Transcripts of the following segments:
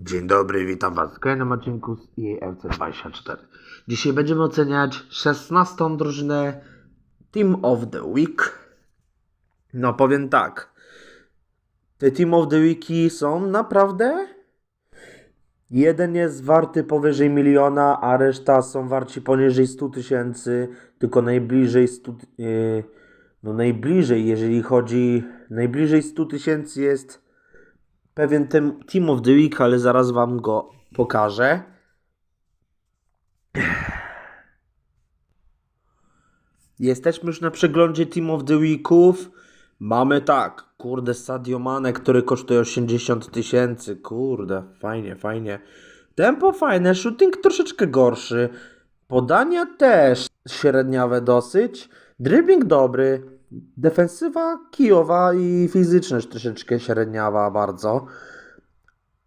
Dzień dobry, witam Was w kolejnym odcinku z EA FC24. Dzisiaj będziemy oceniać 16 drużynę Team of the Week. No powiem tak, te Team of the Weeki są naprawdę... Jeden jest warty powyżej miliona, a reszta są warci poniżej 100 tysięcy, tylko najbliżej 100... Yy, no najbliżej, jeżeli chodzi... Najbliżej 100 tysięcy jest pewien tem, Team of the Week, ale zaraz wam go pokażę. Jesteśmy już na przeglądzie Team of the Weeków. Mamy tak, kurde, Sadio Mane, który kosztuje 80 tysięcy. Kurde, fajnie, fajnie. Tempo fajne, shooting troszeczkę gorszy. Podania też średniawe dosyć. Dribbling dobry. Defensywa kijowa i fizyczność troszeczkę średniawa bardzo.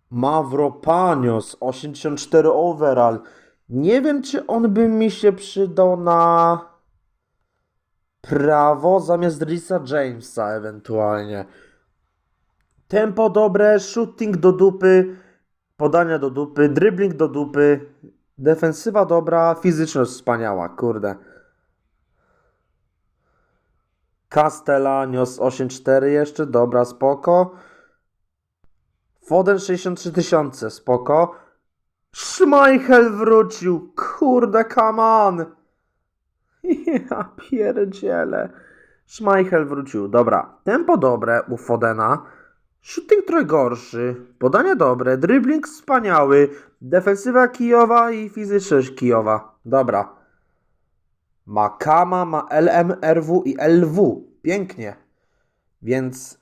Mavropanios 84 overall. Nie wiem, czy on by mi się przydał na prawo zamiast Risa Jamesa ewentualnie. Tempo dobre, shooting do dupy, podania do dupy, dribbling do dupy, defensywa dobra, fizyczność wspaniała, kurde. Castellanios 8.4 jeszcze, dobra, spoko. Foden 63 tysiące, spoko. Schmeichel wrócił, kurde, come on. Ja pierdzielę. Schmeichel wrócił, dobra. Tempo dobre u Fodena. Shooting trochę gorszy, podanie dobre, dribbling wspaniały, defensywa kijowa i fizyczność kijowa. Dobra. Ma Kama, ma LM, RW i LW. Pięknie. Więc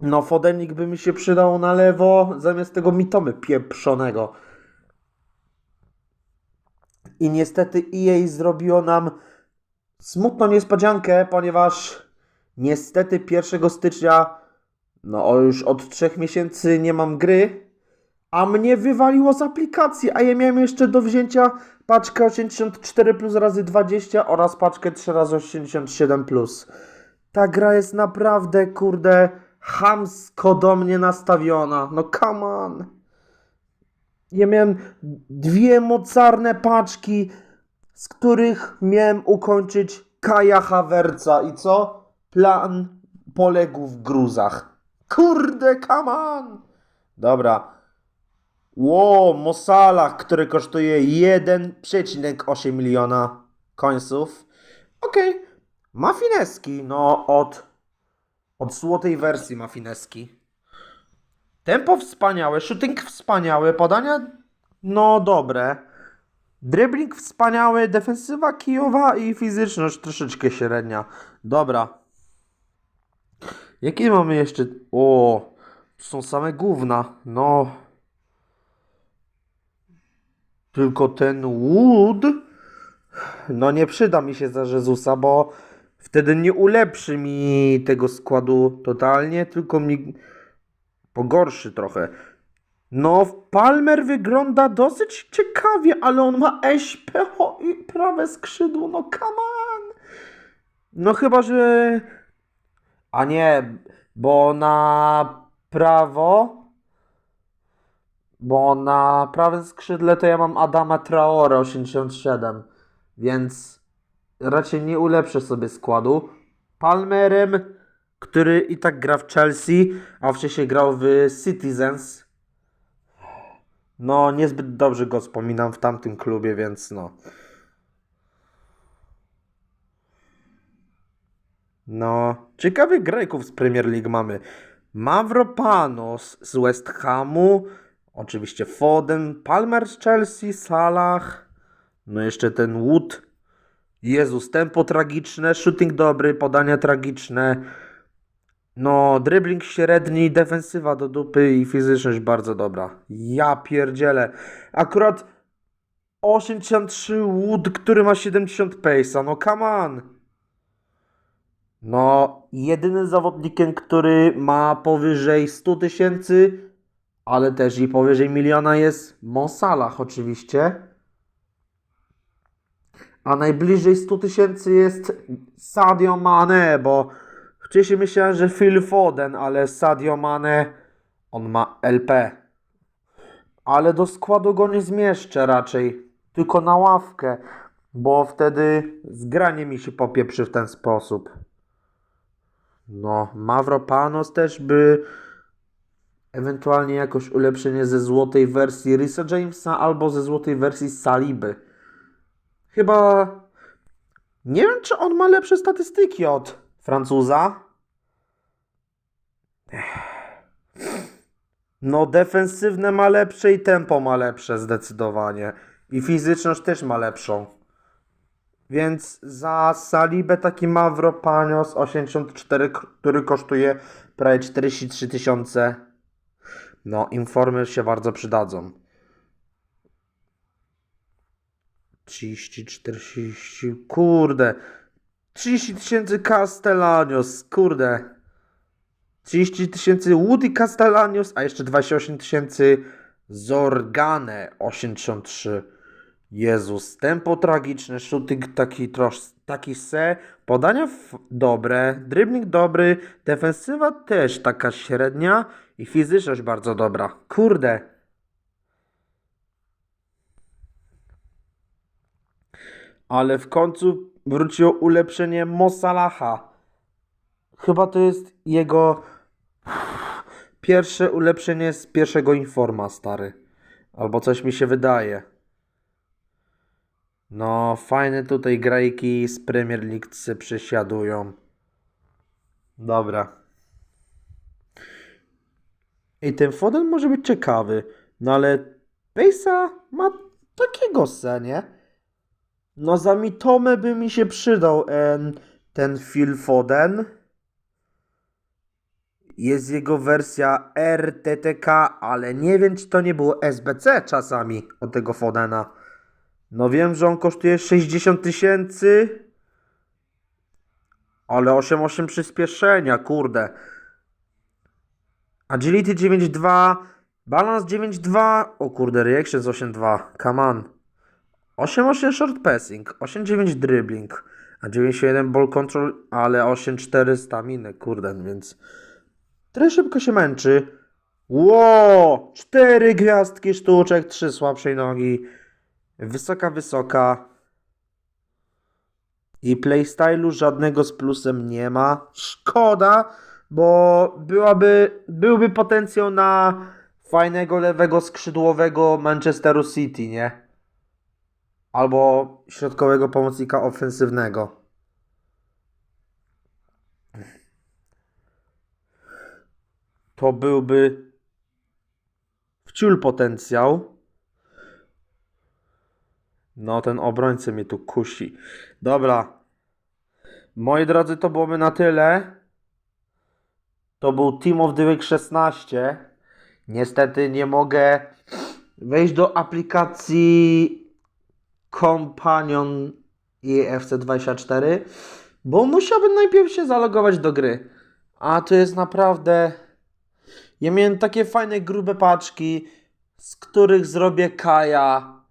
no Fodenik by mi się przydał na lewo zamiast tego Mitomy pieprzonego. I niestety EA zrobiło nam smutną niespodziankę, ponieważ niestety 1 stycznia, no już od 3 miesięcy nie mam gry, a mnie wywaliło z aplikacji, a ja miałem jeszcze do wzięcia paczkę 84 plus razy 20 oraz paczkę 3 razy 87 plus. Ta gra jest naprawdę, kurde, chamsko do mnie nastawiona. No come on. Ja miałem dwie mocarne paczki, z których miałem ukończyć Kaja Hawerca i co? Plan poległ w gruzach. Kurde, come on. Dobra. Ło, Mosalach, który kosztuje 1,8 miliona końców. Okej. Fineski, no od, od złotej wersji ma fineski. Tempo wspaniałe, shooting wspaniały, podania no dobre. Dribbling wspaniały, defensywa kijowa i fizyczność troszeczkę średnia. Dobra. Jakie mamy jeszcze? O, są same gówna. No. Tylko ten Wood. No nie przyda mi się za Jezusa, bo wtedy nie ulepszy mi tego składu totalnie, tylko mi pogorszy trochę. No, Palmer wygląda dosyć ciekawie, ale on ma SPO i prawe skrzydło. No, come on! No, chyba, że. A nie, bo na prawo. Bo na prawym skrzydle to ja mam Adama Traore 87, więc raczej nie ulepszę sobie składu. Palmerem, który i tak gra w Chelsea, a wcześniej grał w Citizens. No, niezbyt dobrze go wspominam w tamtym klubie, więc no. No, ciekawych Greków z Premier League mamy. Mavropanos z West Hamu, oczywiście Foden, Palmer z Chelsea, Salah, no jeszcze ten Wood. Jezus, tempo tragiczne, shooting dobry, podania tragiczne. No, dribbling średni, defensywa do dupy i fizyczność bardzo dobra. Ja pierdzielę. Akurat 83 Wood, który ma 70 pace'a, no come on. No, jedynym zawodnikiem, który ma powyżej 100 tysięcy, ale też i powyżej miliona jest Mo oczywiście. A najbliżej 100 tysięcy jest Sadio Mane, bo wcześniej myślałem, że Phil Foden, ale Sadio Mane, on ma LP. Ale do składu go nie zmieszczę raczej. Tylko na ławkę. Bo wtedy zgranie mi się popieprzy w ten sposób. No, Mavropanos też by ewentualnie jakoś ulepszenie ze złotej wersji Rysa Jamesa albo ze złotej wersji Saliby. Chyba nie wiem, czy on ma lepsze statystyki od Francuza. No, defensywne ma lepsze i tempo ma lepsze zdecydowanie. I fizyczność też ma lepszą. Więc za Salibę taki Mavropanios 84, który kosztuje prawie 43 tysiące. No, informy się bardzo przydadzą. 30, 40, kurde. 30 tysięcy Castellanios, kurde. 30 tysięcy Woody Castellanios, a jeszcze 28 tysięcy Zorgane 83. Jezus, tempo tragiczne, shooting taki trosz, taki se, podania dobre, dribbling dobry, defensywa też taka średnia i fizyczność bardzo dobra. Kurde. Ale w końcu wróciło ulepszenie Mosalaha. Chyba to jest jego pierwsze ulepszenie z pierwszego Informa, stary. Albo coś mi się wydaje. No, fajne tutaj grajki z Premier League przesiadują. Dobra. I ten Foden może być ciekawy, no ale Pejsa ma takiego se, nie? No za Mitomę by mi się przydał em, ten Phil Foden. Jest jego wersja RTTK, ale nie wiem, czy to nie było SBC czasami od tego Fodena. No wiem, że on kosztuje 60 tysięcy, ale 8,8 przyspieszenia, kurde. Agility 9,2, balance 9,2, o kurde, reactions 8,2, come on. 8,8 short passing, 8,9 dribbling, a 9,1 ball control, ale 8,4 staminy, kurde, więc trochę szybko się męczy. Ło! Cztery gwiazdki sztuczek, trzy słabszej nogi. Wysoka, wysoka. I playstylu żadnego z plusem nie ma. Szkoda, bo byłaby, byłby potencjał na fajnego lewego skrzydłowego Manchesteru City, nie? Albo środkowego pomocnika ofensywnego. To byłby wciul potencjał. No, ten obrońca mnie tu kusi. Dobra. Moi drodzy, to byłoby na tyle. To był Team of the Week 16. Niestety nie mogę wejść do aplikacji Companion i FC24, bo musiałbym najpierw się zalogować do gry. A to jest naprawdę. Ja miałem takie fajne, grube paczki, z których zrobię Kaja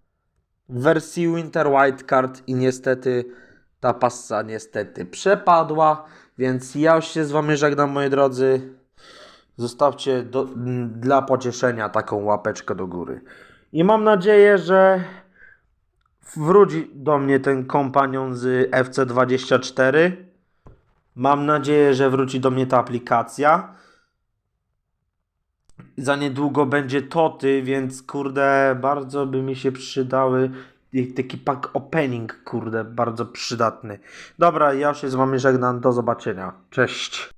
w wersji Winter Wildcard i niestety ta passa niestety przepadła, więc ja już się z Wami żegnam, moi drodzy. Zostawcie do, dla pocieszenia taką łapeczkę do góry. I mam nadzieję, że wróci do mnie ten kompanion z FC24. Mam nadzieję, że wróci do mnie ta aplikacja. Za niedługo będzie Toty, więc kurde, bardzo by mi się przydały taki pack opening, kurde, bardzo przydatny. Dobra, ja się z wami żegnam, do zobaczenia. Cześć.